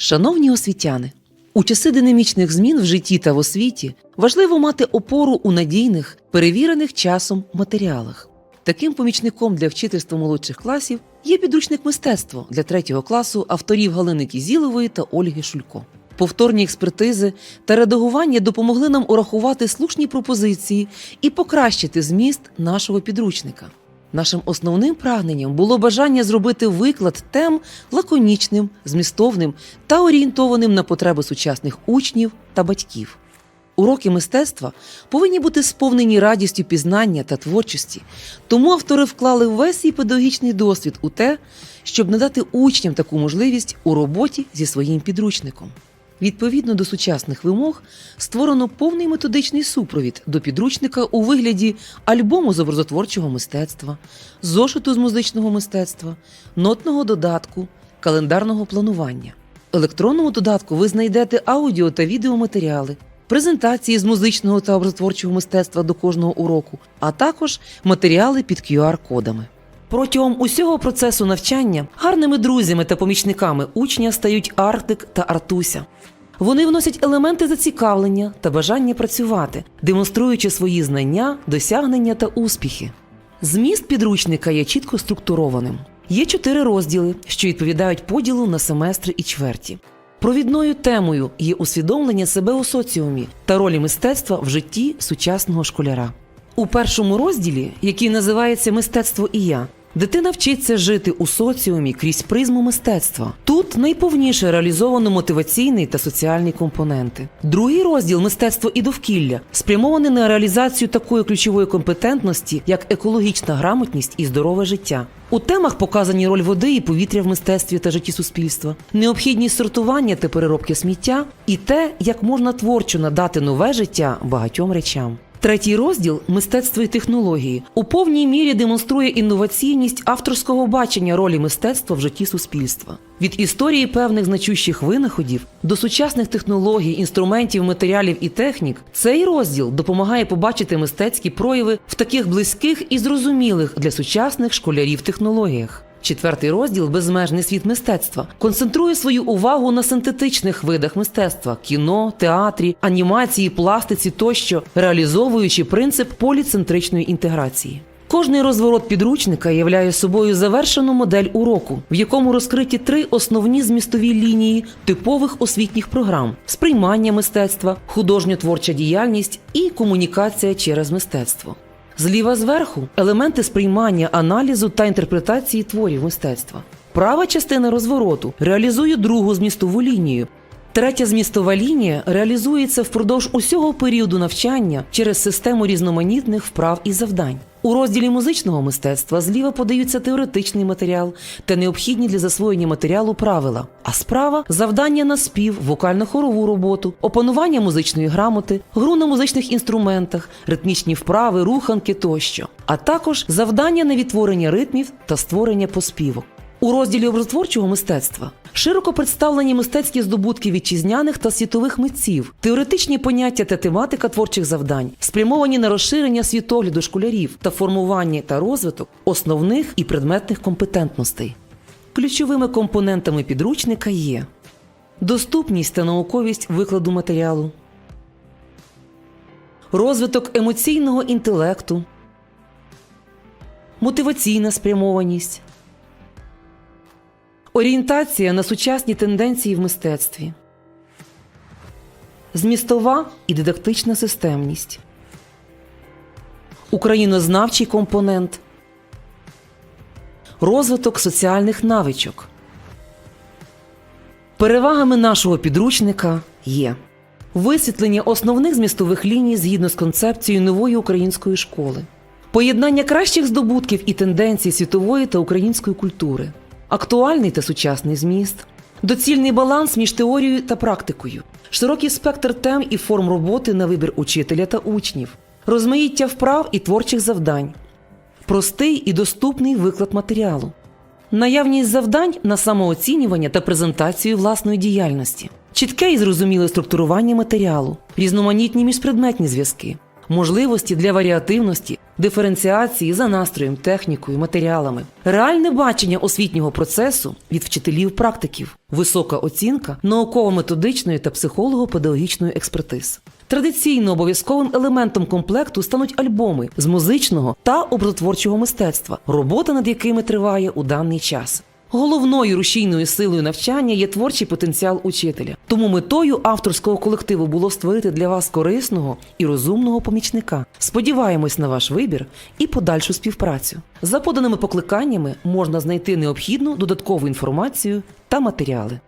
Шановні освітяни, у часи динамічних змін в житті та в освіті важливо мати опору у надійних, перевірених часом матеріалах. Таким помічником для вчительства молодших класів є підручник мистецтво для третього класу авторів Галини Кізілової та Ольги Шулько. Повторні експертизи та редагування допомогли нам урахувати слушні пропозиції і покращити зміст нашого підручника. Нашим основним прагненням було бажання зробити виклад тем лаконічним, змістовним та орієнтованим на потреби сучасних учнів та батьків. Уроки мистецтва повинні бути сповнені радістю пізнання та творчості, тому автори вклали весь свій педагогічний досвід у те, щоб надати учням таку можливість у роботі зі своїм підручником. Відповідно до сучасних вимог створено повний методичний супровід до підручника у вигляді альбому з образотворчого мистецтва, зошиту з музичного мистецтва, нотного додатку, календарного планування. В електронному додатку ви знайдете аудіо та відеоматеріали, презентації з музичного та образотворчого мистецтва до кожного уроку, а також матеріали під QR-кодами. Протягом усього процесу навчання гарними друзями та помічниками учня стають Арктик та Артуся. Вони вносять елементи зацікавлення та бажання працювати, демонструючи свої знання, досягнення та успіхи. Зміст підручника є чітко структурованим. Є чотири розділи, що відповідають поділу на семестри і чверті. Провідною темою є усвідомлення себе у соціумі та ролі мистецтва в житті сучасного школяра. У першому розділі, який називається Мистецтво і я, дитина вчиться жити у соціумі крізь призму мистецтва. Тут найповніше реалізовано мотиваційний та соціальні компоненти. Другий розділ мистецтво і довкілля спрямований на реалізацію такої ключової компетентності, як екологічна грамотність і здорове життя. У темах показані роль води і повітря в мистецтві та житті суспільства, необхідність сортування та переробки сміття і те, як можна творчо надати нове життя багатьом речам. Третій розділ мистецтво і технології у повній мірі демонструє інноваційність авторського бачення ролі мистецтва в житті суспільства. Від історії певних значущих винаходів до сучасних технологій, інструментів, матеріалів і технік, цей розділ допомагає побачити мистецькі прояви в таких близьких і зрозумілих для сучасних школярів технологіях. Четвертий розділ Безмежний світ мистецтва концентрує свою увагу на синтетичних видах мистецтва кіно, театрі, анімації, пластиці тощо, реалізовуючи принцип поліцентричної інтеграції. Кожний розворот підручника являє собою завершену модель уроку, в якому розкриті три основні змістові лінії типових освітніх програм: сприймання мистецтва, художньо-творча діяльність і комунікація через мистецтво. Зліва зверху елементи сприймання, аналізу та інтерпретації творів мистецтва. Права частина розвороту реалізує другу змістову лінію. Третя змістова лінія реалізується впродовж усього періоду навчання через систему різноманітних вправ і завдань. У розділі музичного мистецтва зліва подаються теоретичний матеріал та необхідні для засвоєння матеріалу правила, а справа завдання на спів, вокально-хорову роботу, опанування музичної грамоти, гру на музичних інструментах, ритмічні вправи, руханки тощо, а також завдання на відтворення ритмів та створення поспівок. У розділі образотворчого мистецтва широко представлені мистецькі здобутки вітчизняних та світових митців, теоретичні поняття та тематика творчих завдань, спрямовані на розширення світогляду школярів та формування та розвиток основних і предметних компетентностей. Ключовими компонентами підручника є доступність та науковість викладу матеріалу, розвиток емоційного інтелекту, мотиваційна спрямованість. Орієнтація на сучасні тенденції в мистецтві, змістова і дидактична системність, українознавчий компонент, розвиток соціальних навичок. Перевагами нашого підручника є висвітлення основних змістових ліній згідно з концепцією нової української школи, поєднання кращих здобутків і тенденцій світової та української культури актуальний та сучасний зміст, доцільний баланс між теорією та практикою, широкий спектр тем і форм роботи на вибір учителя та учнів, розмаїття вправ і творчих завдань, простий і доступний виклад матеріалу, наявність завдань на самооцінювання та презентацію власної діяльності, чітке і зрозуміле структурування матеріалу, різноманітні міжпредметні зв'язки, можливості для варіативності диференціації за настроєм, технікою, матеріалами, реальне бачення освітнього процесу від вчителів-практиків, висока оцінка науково-методичної та психолого-педагогічної експертиз. Традиційно обов'язковим елементом комплекту стануть альбоми з музичного та образотворчого мистецтва, робота над якими триває у даний час. Головною рушійною силою навчання є творчий потенціал учителя. Тому метою авторського колективу було створити для вас корисного і розумного помічника. Сподіваємось на ваш вибір і подальшу співпрацю. За поданими покликаннями можна знайти необхідну додаткову інформацію та матеріали.